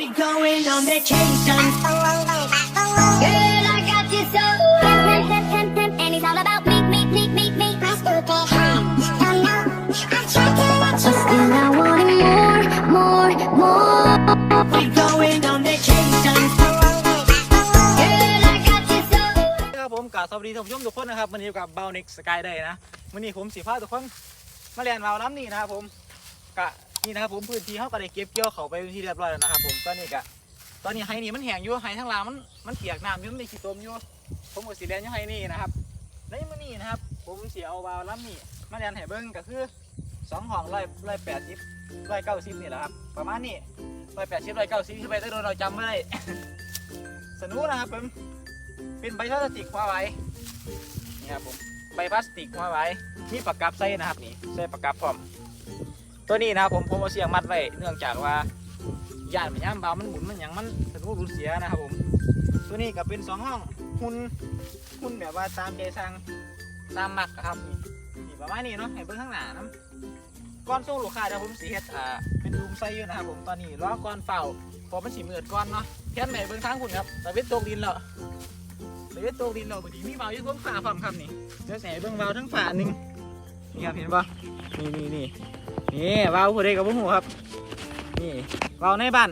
We going on vacation. Girl, I got you so pimp, pimp, pimp, pimp, pimp, and it's all about me, me, me, me, me. My stupid heart, don't know. I try to let you Still, I want it more, more, more. We going on vacation. Girl, I got you so ครับผมกับสวัสดีท่านผู้ชมทุกคนนะครับวันนี้อยู่กับเบลนิกสกายได้นะวันนี้ผมสีผ้าทุกคนมาเรียนเบาล้ำนี่นะครับผมกะ นี่นะครับผมพื้นที่เขาก็ได้เก็บเกี่ยวเขาไปเป็นที่เรียบร้อยแล้วนะครับผมตอนนี้กะตอนนี้ไฮนี่มันแห้งอยู่ไฮทั้งลามันมันเปียกน้ำอยู่มันมีขี้ตมอยู่ผมก็สีเรียนอยู่ไฮนี่นะครับในมื้อนี้นะครับ ผมสีเอาเบาล้ำนี่มาเรียนให้เบิ้งก็คือสองห้องร้อยร้อยแปดสิบร้อยเก้าสิบนี่แหละครับประมาณนี้ร้อยแปดสิบร้อยเก้าสิบขึ้นไปได้โดนเราจำไม่ได้สนุกนะครับผมเป็นใบพลาสติกมาไว้นี่ครับผมใบพลาสติกมาไว้มีปากกับใส่นะครับนี่ใส่ปากกับพร้อม ตัวนี้นะครับผมผมเอาเสียงมัดไว้เนื่องจากว่าย่านมันย่ำเบามันหมุนมันหยังมันสนุกรุนเสียนะครับผม ตัวนี้ก็เป็นสองห้องหุ่นหุ่นแบบว่าตามใจสั่งตามมักครับนี่ประมาณนี้เนาะให้เบิ่งข้างหน้านะก้อนส่งลูกค้าเดี๋ยวผมสีเฮ็ดอ่าเป็นรูมไซอยู่นะครับผมตอนนี้รอก้อนเฝ้าพอมันสีเมือดก้อนเนาะแค่ไหนเบิ่งทางคุณครับแต่เวทตกดินแล้วเหลือตัวดินเราพอดีมีเบาอยู่ท้องฝาพร้อมครับนี่เจะแสเบิ่งเบาทั้งฝาหนึ่งนี่ครับเห็นปะนี่นี่นี่ นี่เบาผู้ใดกับผู้หูครับ นี่เบาในบ้าน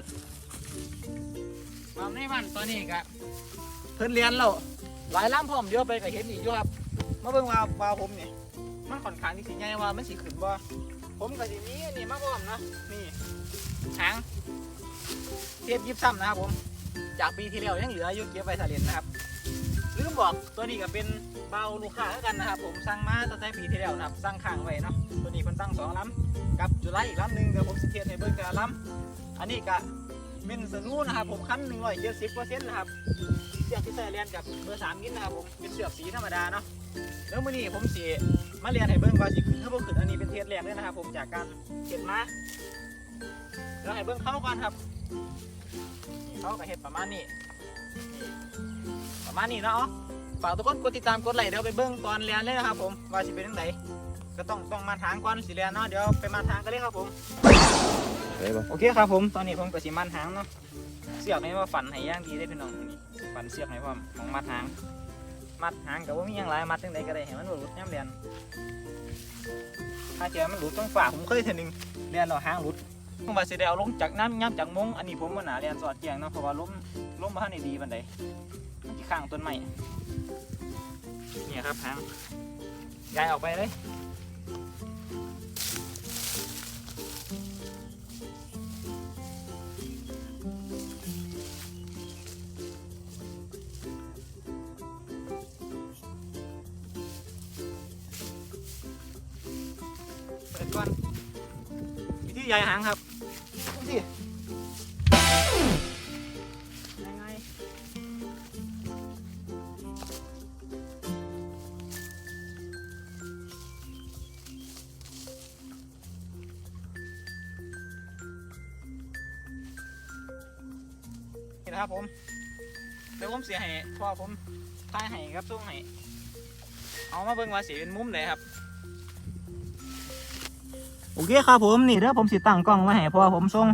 เบาในบ้านตอนนี้กะเพิ่นเรียนแล้วหลายล้ำพร้อมเดียวไปก็เห็นอีกอยู่ครับมาเบิ่งว่าว่าผมนี่มันค่อนข้างที่สิใหญ่ว่ามันสิขึ้นบ่ผมก็สิมีอันนี่มาพร้อมนะนี่หางเทียบยิบซ้ำนะครับผม จากปีที่แล้วยังเหลืออยู่เก็บไว้ทาเรียนนะครับลืม บอกตัวนี้ก็เป็นเบาลูกค้ากันนะครับผมสั่งมาตั้งแต่ปีที่แล้วนะครับสั่งข้างไว้เนาะตัวนี้เพิ่นตั้งสองลำกับจุไลอีกลำหนึ่งกับผมสเทียนให้เบิ่งแต่ละลำอันนี้ก็เป็นสนูนะครับผมคันหนึ่งร้อยเจ็ดสิบเปอร์เซ็นต์นะครับเสือกที่ใส่เรียนกับเบอร์สามกินนะครับผมเป็นเสือกสีธรรมดาเนาะแล้วมื้อนี้ผมสีมาเรียนให้เบิ่งว่าสิขึ้นหรือบ่ขึ้นอันนี้เป็นเทสแรกเลยนะครับ ผมจากการเก็บมาแล้วให้เบิ่งเข้าก่อนครับเข้าก็เฮ็ดประมาณนี้ มาณนี้เนาะฝากทุกคนกดติดตามกดไลค์เดี๋ยวไปเบิ้งตอนเรียนเลยนะครับผมว่าสิเป็นยังไงก็ต้องต้องมาทางก่อนสิเรียนเนาะเดี๋ยวไปมาทางกันเลยครับผมได้ปะโอเคครับผมตอนนี้ผมก็สิมันทางเนาะเสือกนี่ว่าฝันให้ย่างดีได้พี่น้องนี่ฝันเสือกให้พร้อมของมัดหางมัดหางกับว่ามีหยังไรมัดจังใดก็ได้ให้มันบ่หลุดย่ำเรียนถ้าเจอมันหลุดต้องฝากผมเคยเทอหนึงเรียนเราหางหลุดผมว่าสิได้เอาลงจากน้ำย่ำจากมงอันนี้ผมว่าหนาเรียนสอดแจงเนาะเพราะว่าล้มล้มมาท่านได้ดีบันได มันจะข้างต้นไม้เนี่ยครับหางย้ายออกไปเลยเปิดก่อนวิธีย้ายหางครับ นี่นะครับผมเดี๋ยวผมเสียให้เพอผมท้ายให้ครับส่งให้เอามาเบิ่งว่าสีเป็นมุมไหนครับโอเคครับผมนี่เดี๋ยวผมสิตั้งกล้องมาให้เพอผมส่ง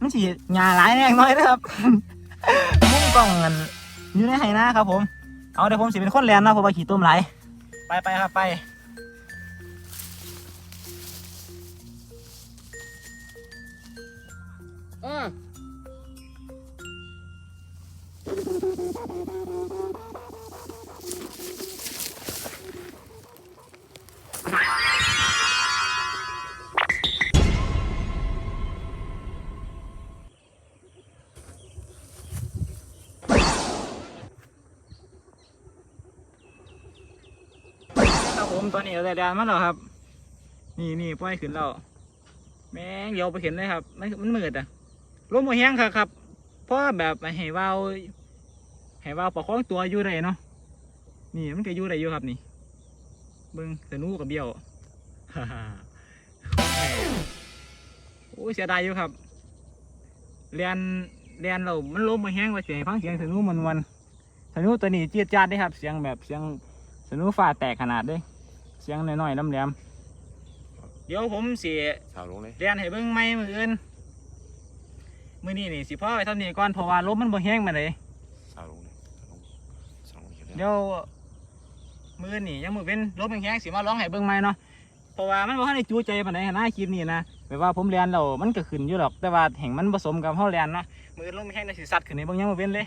มันสิหยาหลายแน่น้อยนะครับ มุมกล้องกันอยู่ในไหนะครับ ผมเอาเดี๋ยวผมสิเป็นคนแลนนะเพราะว่าขี่ต้มไหลายไปไปครับไปอืม ครับผมตอนนี้เราได้แดนมาแล้วครับ นี่นี่ปล่อยขึ้นแล้วแม่งเดี๋ยวไปเห็นเลยครับ มันมันมืดอะลมมาแห้งครับครับเพราะแบบให้วาว ให้วาวประคองตัวอยู่ได้เนาะนี่มันก็อยู่ได้อยู่ครับนี่เบิ้งสนุกกับเบี้ยวฮ่าฮ่าโอ้ยเสียดายอยู่ครับเรียนเรียนเรามันลมมาแห้งไปเสียงฟังเสียงสนุกมันวันสนุกตัวนี้เจี๊ยดจ้าดได้ครับ เสียงแบบเสียงสนุฟ้าแตกขนาดเด้เสียงน้อยๆน้ำแหลมเดี๋ยวผมสิสาวลงเลยเรียนให้เบิ่งไม่มืออื่นมื้อนี้นี่สิพ่อไปเท่านี้ก่อนเพราะว่าลมมันบ่แห้งมาเลย สาวลงเลยสาวลงสาวลง เดี๋ยวมือนี่ยังมือเว้นลมแห้งๆสิมาร้องให้เบิ่งใหม่เนาะเพราะว่ามันบ่ทันได้จูใจปานใดหั้นนะคลิปนี้นะแบบว่าผมเรียนแล้วมันก็ขึ้นอยู่ดอก แต่ว่าแห่งมันผสมกับเฮาเรียนเนาะมือลมแห้งน่ะสิสัตว์ขึ้นในเบิ่งยังมือเว้นเลย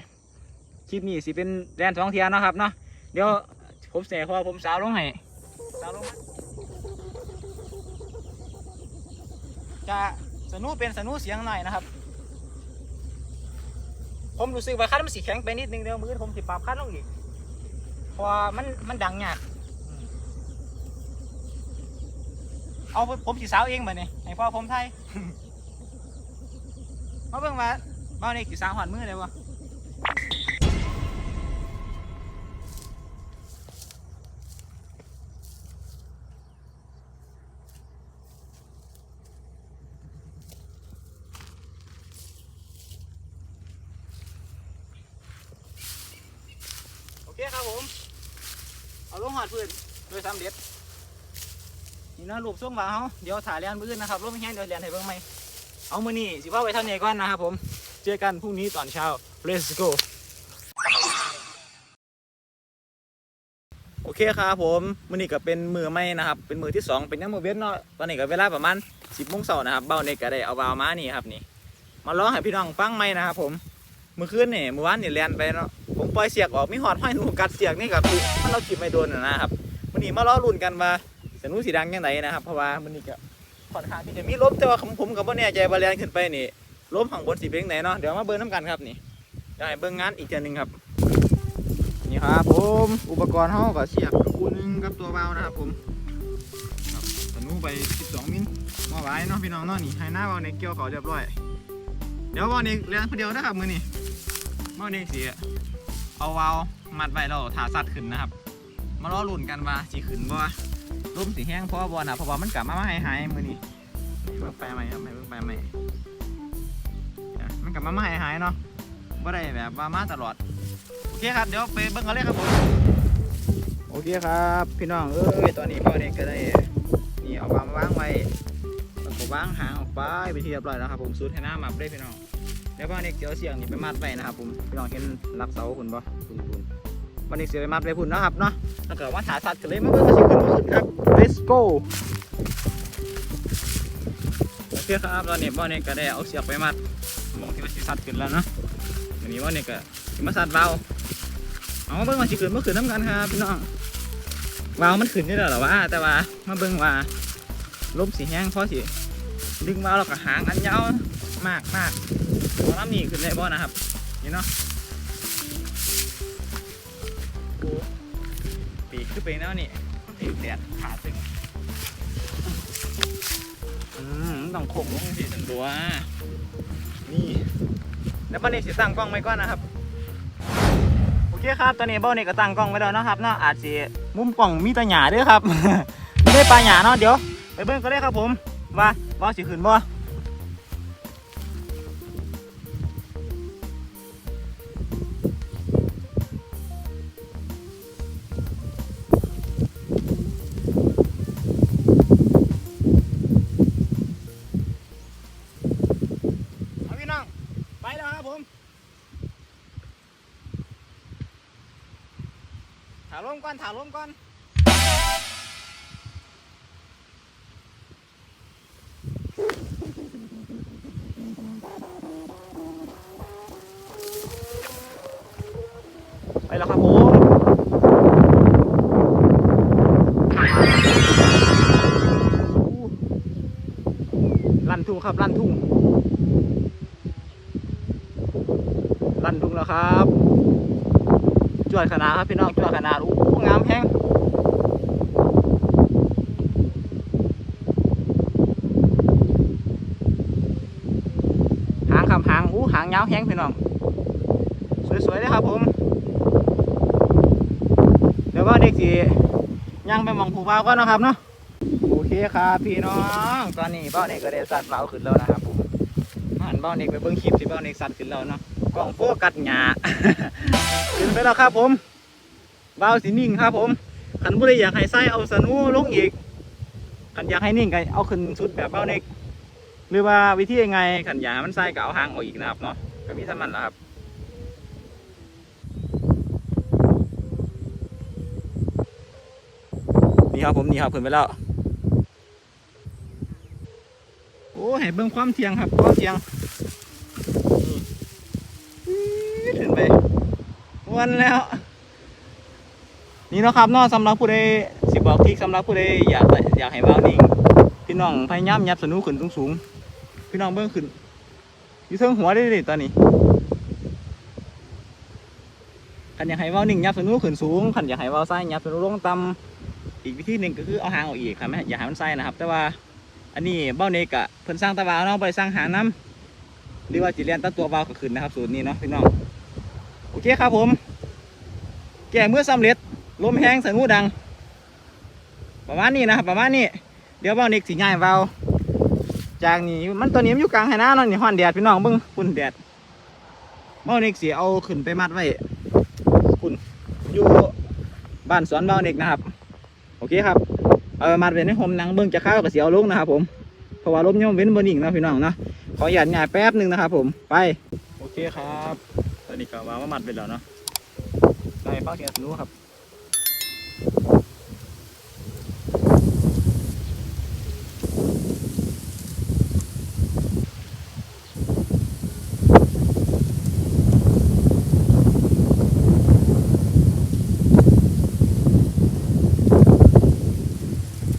คลิปนี้สิเป็นเรียนสองเทียเนาะครับเนาะเดี๋ยวผมเสียพอผมสาวลงให้สาวลงมาจะสนุเป็นสนุเสียงหน่อยนะครับ ผมรู้สึกว่าคันมันสีแข็งไปนิดนึงเดี๋ยวมือผมสิปรับคันลงอีก เพราะว่ามันมันดังยากอืมเอาไปผมสีสาวเองมาเนี่ยให้พ่อผมไทย มาเบิ่งว่าบ้านนี้สีสาวหอนมือเลยวะ ดพื้นโดยสำเร็จนี่นาะรูปทรงว่าเขาเดี๋ยวถ่ายเรียนมือนนะครับรูปไม่แห้งเดี๋ยวเรียนให้เบิ่งไหมเอามือนี่สิว่าไว้เท่านี้ก่อนนะครับผมเจอกันพรุ่งนี้ตอนเช้า let's go โอเคครับผมมือนี้ก็เป็นมือไม่นะครับเป็นมือที่สองเป็นยังมือเว้นเนาะตอนนี้ก็เวลาประมาณสิบโมงเช้านะครับเบ้าเนกก็ได้เอาวาวมานี่ครับนี่มาร้องให้พี่น้องฟังไหมนะครับผมเมื่อคืนนี่เมื่อวานนี่เรียนไปเนาะ ผมปล่อยเสียกออกมีหอดห้อยหนูกัดเสียกนี่กับคือมันเราขีดไม่โดนนะนะครับมือนี้มาล้อรุ่นกันว่าสนุสีดังยังไงนะครับ เพราะว่ามือนี้ก็ค่อนข้างที่จะมีลมแต่ว่าผมกับว่าแน่ใจว่าเรียนขึ้นไปนี่ลมข้างบนสีเป็นยังไงเนาะเดี๋ยวมาเบิ้งน้ำกันครับนี่เดี๋ยวให้เบิ้งงานอีกเจนหนึ่งครับนี่ครับผมอุปกรณ์เขาก็เสียบกับคู่นึงกับตัวเบานะครับผมครับสนุไป 12 มิลมาไว้เนาะพี่น้องเนาะนี่ให้หน้าเบาในเกี่ยวเขาเรียบร้อย เดี๋ยวเบาในเรียนคนเดียวนะครับมือนี่เบาในสี เอาวาวมัดไว้แล้วถาสัตว์ขึ้นนะครับ มาล้อลุ่นกันว่าสีขึ้นบ่ร่มสีแห้งเพราะว่าบ่นะเพราะว่ามันกลับมาหายหายมือนี่เบิ่งไปไหมครับไม่เบิ่งไปไหม่มันกลับมาหายหายเนาะบ่ได้แบบว่ามาตลอดโอเคครับเดี๋ยวไปเบิ่งกันเลยครับผมโอเคครับพี่น้องเอ้ยตอนนี้พ่อเนี่ยก็ได้นี่เอาวางมาวางไว้แล้วก็วางหางออกไปไปนที่เรียบร้อยแล้วครับผมสูตรให้น้ามับได้พี่น้อง เดี๋ยวพ่อเนี่ยเดี๋ยวเสียงนี่ไปมัดไว้นะครับผมพี่น้องเห็นหลักเสาคุณบ่คุณคุณวันนี้เสียไปมัดไว้พุ่นนะครับเนาะแล้วก็ว่าถาสัตว์กันเลยมาเบิ่งว่าสิขึ้นบ่ขึ้นครับ let's go โอเคครับตอนนี้พ่อเนี่ยก็ได้เอาเสียบไปมัดมองที่ว่าสิสัตว์ขึ้นแล้วเนาะอันนี้พ่อเนี่ยก็มาสัตว์เบาเอามาเบิ่งว่าสิขึ้นเมื่อคืนน้ำกันครับพี่น้องเบามันขึ้นนี่แหละเหรอวะแต่ว่ามาเบิ่งว่าลมสีแห้งเพราะสิดึงเบาแล้วก็หางอันยาวมากมาก หมอน้ำนี่ขึ้นได้บ่นะครับ นี่เนาะปีกขึ้นไปแล้วนี่ปีกแดดขาตึงอืมต้องโค้งลงสิสันตัว นี่ แล้วบันนี้สิตั้งกล้องไว้ก่อนนะครับ โอเคครับ ตอนนี้บ้านี่ก็ตั้งกล้องไว้แล้วนะครับเนาะ อาจสิมุมกล้องมีตาหยาด้วยครับ ไม่ได้ปลาหยาเนาะ เดี๋ยว ไปเบิ่งก็ได้ครับผม ว่าว่าสิขึ้นบ่ายลมก่อนถ่ายลมก่อนไปแล้วครับผมลั่นทุ่งครับลั่นทุ่งลั่นทุ่งแล้วครับ วดขนาดครับพี่น้องจวดขนาดอู้งามแห้งหางคำหางอู้หางยาวแห้งพี่น้องสวยๆเลยครับผมเดี๋ยวก็เด็กสีย่างไปหมองผูเบาก็นาะครับเนาะโอเคครับพี่น้องตอนนี้เบ้าเด็กก็ได้สัตว์เบาขึ้นแล้วนะครับผมหันเบ้าเด็กไปเบิ้งคลิปที่เบ้าเด็กสัตว์ขึ้นแล้วเนาะ กล้องโฟกัสหยาขึ้นไปแล้วครับผมเบาสีนิ่งครับผมขันบุรีอยากให้ไส้เอาสนูลงอีกขันอยากให้นิ่งก็เอาขึ้นสุดแบบเบาเน็กหรือว่าวิธียังไงขันยามันใส่ก็เอาหางออกอีกนะครับเนาะก็มีเท่านั้นแหละครับนี่ครับผมนี่ครับขึ้นไปแล้วโอ้เห็นเบิ่งความเทียงครับความเทียง นี่ขึ้นไปวันแล้ว นี่นะครับนาะสำหรับผู้ใดสิบอกทริกสำหรับผู้ใดอยากอยากให้เบานิ่งพี่น้องพยายามยัดสนุขึ้นสูงๆพี่น้องเบิ่งขึ้นอยู่เทิงหัวได้เลยตอนนี้ขันอยากให้เบานิ่งยัดสนุขึ้นสูงขันอยากให้เบาซ้ายยัดสนุลงต่ำอีกวิธีหนึ่งก็คือเอาหางออกอีกครับไม่อย่าให้มันไส้นะครับ แต่ว่าอันนี้เบ้าเนกอะเพิ่นสร้างตะวาวเนาะไปสร้างหางน้ำหรือว่าจิเรียนตั้งตัวเบาก็ขึ้นนะครับ สูตรนี้เนาะพี่น้อง เคครับผม แก่เมื่อสำเร็จลมแห้งสนูดัง ประมาณนี้นะครับประมาณนี้ เดี๋ยวเบาเน็กสีง่ายเบาจากนี้มันตัวนี้มันอยู่กลางไหนานาะนี่ฮ้อนแดดพี่น้องเบิ้งฝุ่นแดดเบาเน็กสีเอาขึ้นไปมัดไว้ฝุ่นอยู่บ้านสวนเบาเน็กนะครับ โอเคครับเอาไปมัดไว้ในหมนังเบิ้งจะเข้าวกับเสียวลงนะครับ ผมเพราะว่าลมย่อมเว้นบนนิ่งนะพี่น้องนะขอหยาดง่ายแป๊บหนึ่งนะครับ ผมไปโอเคครับ นนี้ก็วางมามัดไปแล้วเนาะได้ฟังเสียงสนูครับ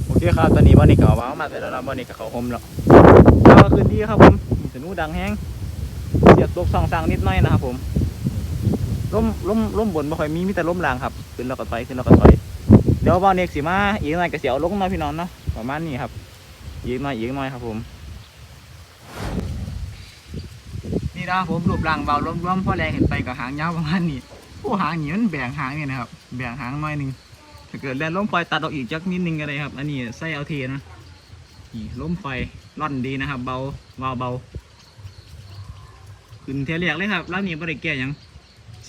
โอเคครับตอนนี้วันนี้ก็วางมาเสร็จแล้วนะวันนี้ก็เขาหมแล้วก็คืนดีครับผมสนูดังแห้งเสียบตกสองสังนิดหน่อยนะครับผม ล้มล้มล้มบนไม่ค่อยมีมีแต่ล้มล่างครับขึ้นแล้วก็ถอยขึ้นแล้วก็ถอยเดี๋ยววันนี้สิมาอีกหน่อยก็เสียวลงมาพี่น้องเนาะประมาณนี้ครับอีกหน่อยอีกหน่อยครับผม นี่นะผมรูปร่างเบารวมๆพ่อแรงเห็นไปกับหางยาวประมาณนี้ผู้หางนี่มันแบ่งหางเนี่ยนะครับแบ่งหางหน่อยหนึงถ้าเกิดแล่นล้มไฟตัดออกอีกจักนิดนึงก็ได้ครับ อันนี้ไส้เอาเทนะนี่ล้มไฟร่อนดีนะครับ เบาเบาเบาขึ้นเทเรียกเลยครับแล้วนี้บริแก่ยัง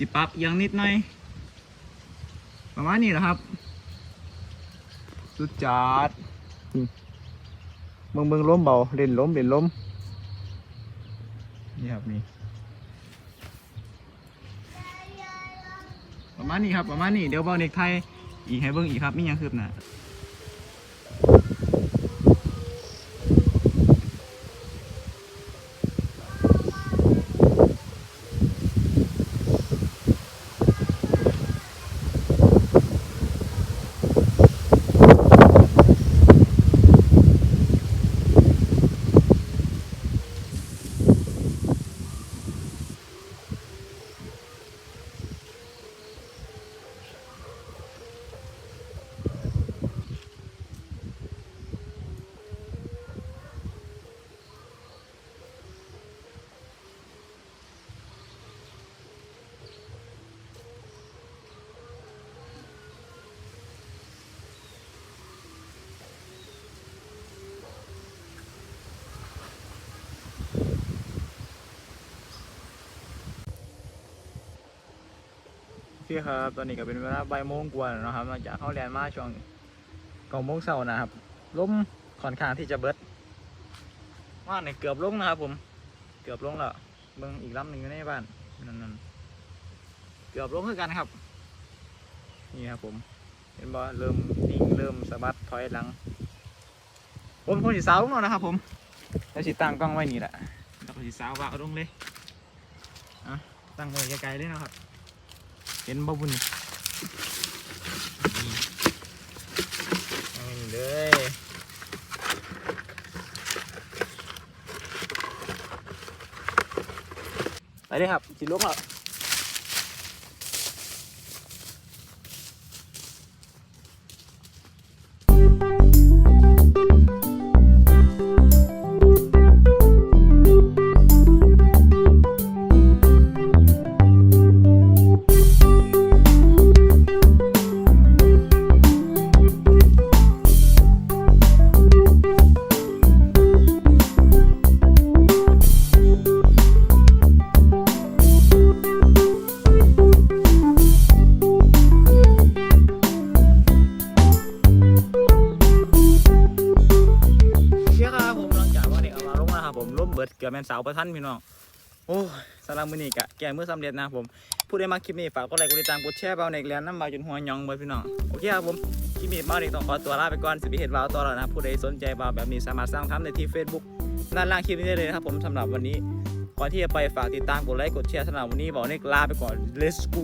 สิปรับเอียังนิดหน่อย ประมาณนี้แหละครับ สุดจัดเบิ่งเบิ่งล้มเบาเล่นล้มเล่นล้มนี่ครับนี่ประมาณนี้ครับประมาณนี้เดี๋ยวเบาเน็กไทยอีกให้เบิ่งอีกครับมียังคืบหน้า เคครับ ตอนนี้ก็เป็นเวลาบ่ายโมงกว่าแล้วนะครับหลังจากเข้าเรียนมาช่วงเก้าโมงเช้านะครับล้มค่อนข้างที่จะเบิดว่าเนี่ยเกือบลงนะครับผม เกือบลงแล้วเบิ่งอีกลำหนึ่งอยู่ในบ้านนั่นๆเกือบลงคือกันครับ นี่ครับผม เห็นบ่เริ่มนิ่งเริ่มสะบัดถอยหลังผมคนสีสาวลงแล้วนะครับ ผมแล้วสิตั้งกล้องไว้นี่แหละแล้วก็สีสาวว่าเอาลงเลยอะตั้งไว้ไกลๆเลยนะครับ เห็นบ่บุญเลยไปเลยครับสิลุกครับ งแล้วกับแมนสาวประทันพี่น้องโอ้ยสำหรับมือนี้กะแก้มือสำเร็จนะผมผู้ใดมาคลิปนี้ฝากกดไลค์กดติดตามกดแชร์เบาเน็กลนน้ำมาจนหัวยองเบิดพี่น้องโอเคครับผมคลิปนี้เบาเน็กต้องขอตัวลาไปก่อนสิไปเห็นเบาต่อแล้วนะผู้ใดสนใจเบาแบบนี้สามารถสร้างทำได้ที่ Facebook ด้านล่างคลิปนี้ได้เลยนะครับผมสำหรับวันนี้ก่อนที่จะไปฝากติดตามกดไลค์กดแชร์สำหรับวันนี้เบาเน็กลาไปก่อน let's go